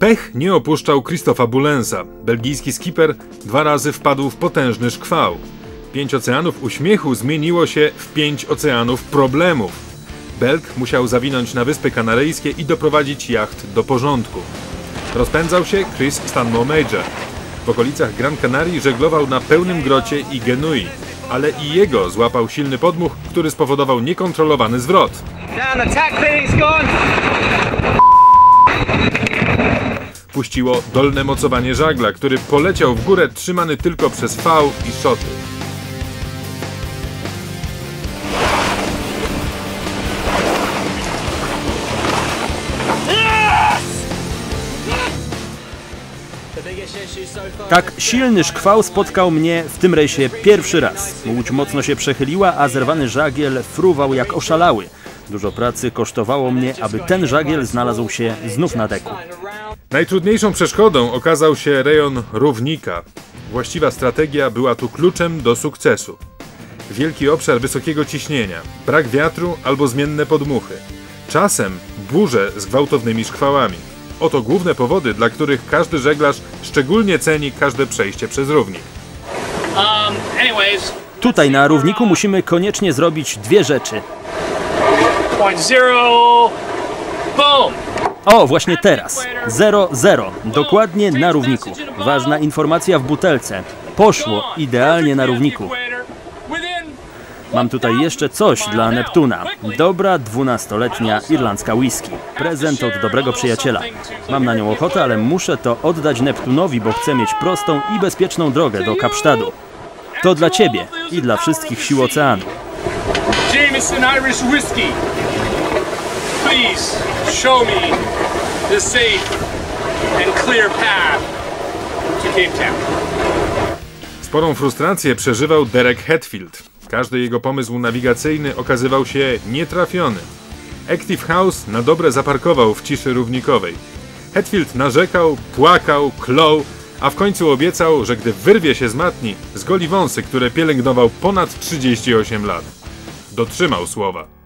Pech nie opuszczał Christopha Bulensa. Belgijski skipper dwa razy wpadł w potężny szkwał. Pięć oceanów uśmiechu zmieniło się w pięć oceanów problemów. Belg musiał zawinąć na Wyspy Kanaryjskie i doprowadzić jacht do porządku. Rozpędzał się Chris Stanmore Major. W okolicach Gran Canaria żeglował na pełnym grocie i Genui, ale i jego złapał silny podmuch, który spowodował niekontrolowany zwrot. Down, the tack finning's gone. Puściło dolne mocowanie żagla, który poleciał w górę trzymany tylko przez V i szoty. Tak silny szkwał spotkał mnie w tym rejsie pierwszy raz. Łódź mocno się przechyliła, a zerwany żagiel fruwał jak oszalały. Dużo pracy kosztowało mnie, aby ten żagiel znalazł się znów na deku. Najtrudniejszą przeszkodą okazał się rejon równika. Właściwa strategia była tu kluczem do sukcesu. Wielki obszar wysokiego ciśnienia, brak wiatru albo zmienne podmuchy. Czasem burze z gwałtownymi szkwałami. Oto główne powody, dla których każdy żeglarz szczególnie ceni każde przejście przez równik. Um, anyways, Tutaj na równiku musimy koniecznie zrobić dwie rzeczy. point zero. Boom. O, właśnie teraz. 0-0. Dokładnie na równiku. Ważna informacja w butelce. Poszło idealnie na równiku. Mam tutaj jeszcze coś dla Neptuna. Dobra dwunastoletnia irlandzka whisky. Prezent od dobrego przyjaciela. Mam na nią ochotę, ale muszę to oddać Neptunowi, bo chcę mieć prostą i bezpieczną drogę do Kapsztadu. To dla ciebie i dla wszystkich sił oceanu. Jameson Irish Whiskey. Please show me the safe and clear path to Cape Town. Sporą frustrację przeżywał Derek Hetfield. Każdy jego pomysł nawigacyjny okazywał się nietrafiony. Active House na dobre zaparkował w ciszy równikowej. Hetfield narzekał, płakał, klął, a w końcu obiecał, że gdy wyrwie się z matni, zgoli wąsy, które pielęgnował ponad 38 lat. Dotrzymał słowa.